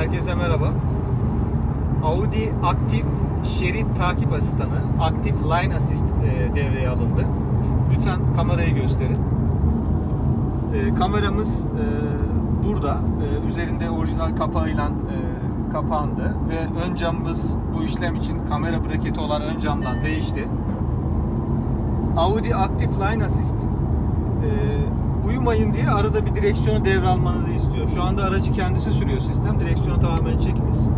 Herkese merhaba. Audi aktif şerit takip asistanı, aktif line assist e, devreye alındı. Lütfen kamerayı gösterin. E, kameramız e, burada. E, üzerinde orijinal kapağıyla e, kapandı ve ön camımız bu işlem için kamera braketi olan ön camdan değişti. Audi aktif line assist e, uyumayın diye arada bir direksiyonu devralmanızı istiyor. Şu anda aracı kendisi sürüyor sistem. Direksiyonu tamamen çekiniz.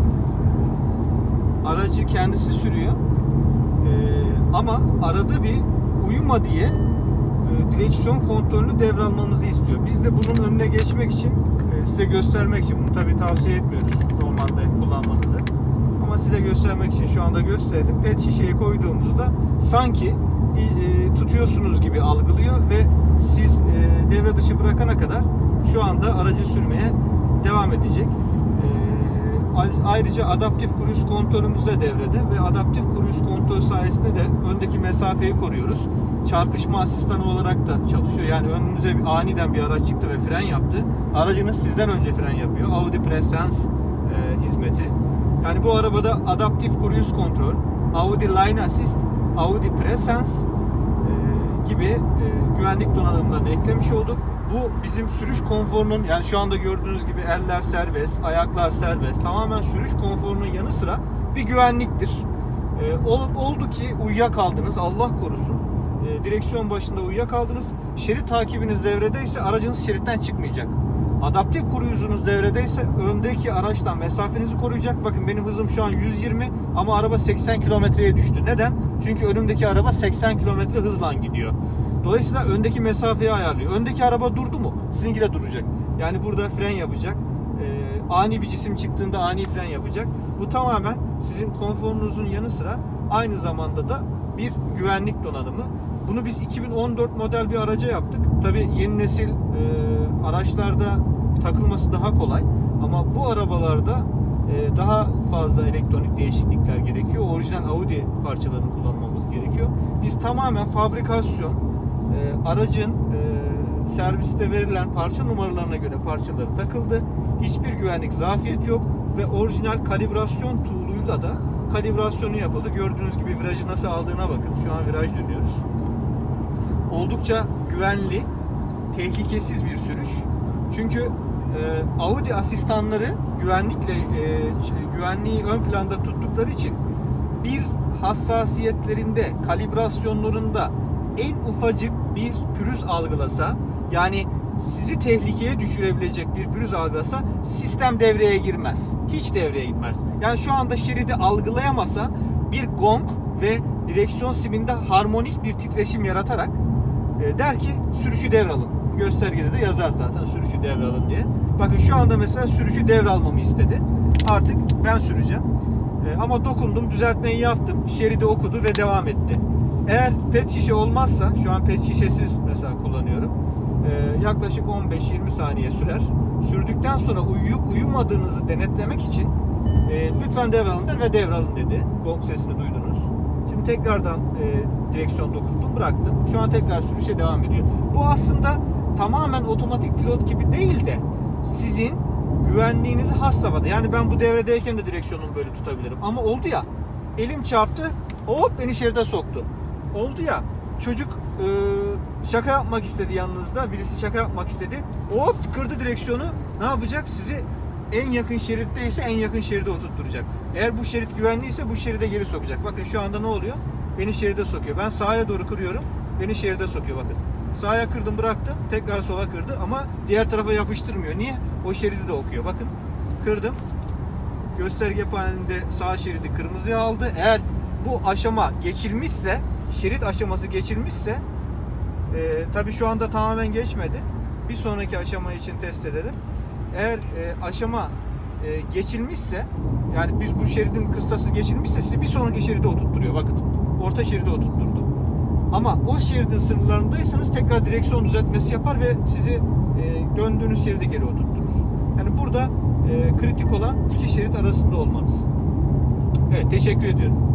Aracı kendisi sürüyor. E, ama arada bir uyuma diye e, direksiyon kontrolünü devralmamızı istiyor. Biz de bunun önüne geçmek için e, size göstermek için bunu tabii tavsiye etmiyoruz normalde kullanmanızı. Ama size göstermek için şu anda gösterdim. Pet şişeyi koyduğumuzda sanki bir e, tutuyorsunuz gibi algılıyor ve devre dışı bırakana kadar şu anda aracı sürmeye devam edecek. E, a- ayrıca adaptif cruise kontrolümüz de devrede ve adaptif cruise kontrol sayesinde de öndeki mesafeyi koruyoruz. Çarpışma asistanı olarak da çalışıyor. Yani önünüze aniden bir araç çıktı ve fren yaptı. Aracınız sizden önce fren yapıyor. Audi Presence e, hizmeti. Yani bu arabada adaptif cruise kontrol, Audi Line Assist, Audi Presence gibi e, güvenlik donanımlarını eklemiş olduk. Bu bizim sürüş konforunun yani şu anda gördüğünüz gibi eller serbest, ayaklar serbest. Tamamen sürüş konforunun yanı sıra bir güvenliktir. E, ol- oldu ki uyuyakaldınız Allah korusun. E, direksiyon başında uyuyakaldınız. Şerit takibiniz devredeyse aracınız şeritten çıkmayacak. Adaptif koruyucunuz devredeyse öndeki araçtan mesafenizi koruyacak. Bakın benim hızım şu an 120 ama araba 80 kilometreye düştü. Neden? Çünkü önümdeki araba 80 kilometre hızla gidiyor. Dolayısıyla öndeki mesafeyi ayarlıyor. Öndeki araba durdu mu? Sizinki de duracak. Yani burada fren yapacak. Ee, ani bir cisim çıktığında ani fren yapacak. Bu tamamen sizin konforunuzun yanı sıra aynı zamanda da bir güvenlik donanımı. Bunu biz 2014 model bir araca yaptık. Tabi yeni nesil e, araçlarda takılması daha kolay. Ama bu arabalarda e, daha fazla elektronik değişiklikler gerekiyor. Orijinal Audi parçalarını kullanmamız gerekiyor. Biz tamamen fabrikasyon, e, aracın e, serviste verilen parça numaralarına göre parçaları takıldı. Hiçbir güvenlik zafiyeti yok ve orijinal kalibrasyon tool'uyla da kalibrasyonu yapıldı. Gördüğünüz gibi virajı nasıl aldığına bakın. Şu an viraj dönüyoruz. Oldukça güvenli, tehlikesiz bir sürüş. Çünkü e, Audi asistanları güvenlikle e, şey, güvenliği ön planda tuttukları için bir hassasiyetlerinde, kalibrasyonlarında en ufacık bir pürüz algılasa yani sizi tehlikeye düşürebilecek bir pürüz algılasa sistem devreye girmez. Hiç devreye gitmez. Yani şu anda şeridi algılayamasa bir gong ve direksiyon siminde harmonik bir titreşim yaratarak e, der ki sürüşü devralın. Göstergede de yazar zaten sürüşü devralın diye. Bakın şu anda mesela sürüşü devralmamı istedi. Artık ben süreceğim. E, ama dokundum, düzeltmeyi yaptım. Şeridi okudu ve devam etti. Eğer pet şişe olmazsa, şu an pet şişesiz mesela kullanıyorum. E, yaklaşık 15-20 saniye sürer. Sürdükten sonra uyuyup uyumadığınızı denetlemek için e, lütfen devralın der ve devralın dedi. Gong sesini duydunuz. Şimdi tekrardan e, direksiyon dokundum, bıraktım. Şu an tekrar sürüşe devam ediyor. Bu aslında tamamen otomatik pilot gibi değil de sizin güvenliğinizi has safhada. Yani ben bu devredeyken de direksiyonumu böyle tutabilirim. Ama oldu ya, elim çarptı, hop beni şeride soktu. Oldu ya, çocuk e, şaka yapmak istedi yanınızda, birisi şaka yapmak istedi. Hop kırdı direksiyonu, ne yapacak? Sizi en yakın şeritteyse en yakın şeride oturtturacak. Eğer bu şerit güvenliyse bu şeride geri sokacak. Bakın şu anda ne oluyor? Beni şeride sokuyor. Ben sağa doğru kırıyorum. Beni şeride sokuyor bakın. Sağa kırdım bıraktım. Tekrar sola kırdı ama diğer tarafa yapıştırmıyor. Niye? O şeridi de okuyor. Bakın kırdım. Gösterge panelinde sağ şeridi kırmızıya aldı. Eğer bu aşama geçilmişse, şerit aşaması geçilmişse e, tabii şu anda tamamen geçmedi. Bir sonraki aşama için test edelim. Eğer e, aşama e, geçilmişse yani biz bu şeridin kıstası geçilmişse sizi bir sonraki şeride oturtturuyor. Bakın orta şeride oturtturdu. Ama o şeridin sınırlarındaysanız tekrar direksiyon düzeltmesi yapar ve sizi e, döndüğünüz şeride geri oturtturur. Yani burada e, kritik olan iki şerit arasında olmanız. Evet teşekkür ediyorum.